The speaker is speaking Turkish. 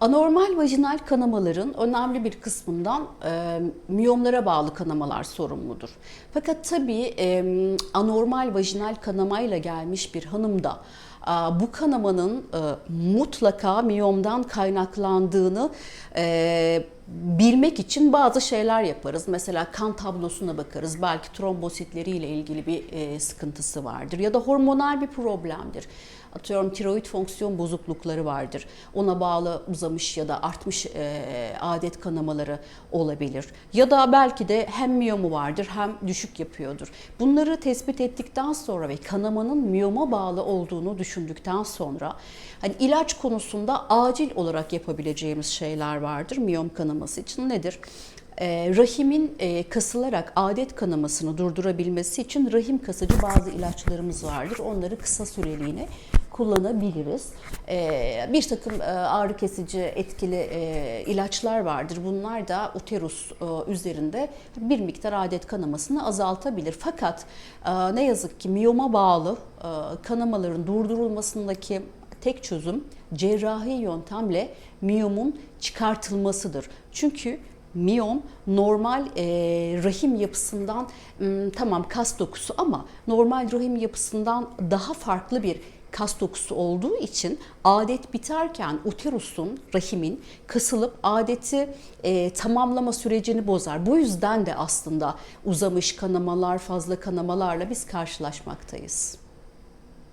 Anormal vajinal kanamaların önemli bir kısmından e, miyomlara bağlı kanamalar sorumludur. Fakat tabii e, anormal vajinal kanamayla gelmiş bir hanımda bu kanamanın e, mutlaka miyomdan kaynaklandığını e, bilmek için bazı şeyler yaparız. Mesela kan tablosuna bakarız. Belki trombositleriyle ilgili bir e, sıkıntısı vardır ya da hormonal bir problemdir. Atıyorum tiroid fonksiyon bozuklukları vardır. Ona bağlı uzamış ya da artmış e, adet kanamaları olabilir. Ya da belki de hem miyomu vardır hem düşük yapıyordur. Bunları tespit ettikten sonra ve kanamanın miyoma bağlı olduğunu düşündükten sonra hani ilaç konusunda acil olarak yapabileceğimiz şeyler vardır miyom kanaması için nedir? E, rahimin e, kasılarak adet kanamasını durdurabilmesi için rahim kasıcı bazı ilaçlarımız vardır. Onları kısa süreliğine kullanabiliriz. E, bir takım e, ağrı kesici etkili e, ilaçlar vardır. Bunlar da uterus e, üzerinde bir miktar adet kanamasını azaltabilir. Fakat ne yazık ki miyoma bağlı kanamaların durdurulmasındaki tek çözüm cerrahi yöntemle miyomun çıkartılmasıdır. Çünkü miyom normal rahim yapısından tamam kas dokusu ama normal rahim yapısından daha farklı bir kas dokusu olduğu için adet biterken uterusun, rahimin kasılıp adeti e, tamamlama sürecini bozar. Bu yüzden de aslında uzamış kanamalar, fazla kanamalarla biz karşılaşmaktayız.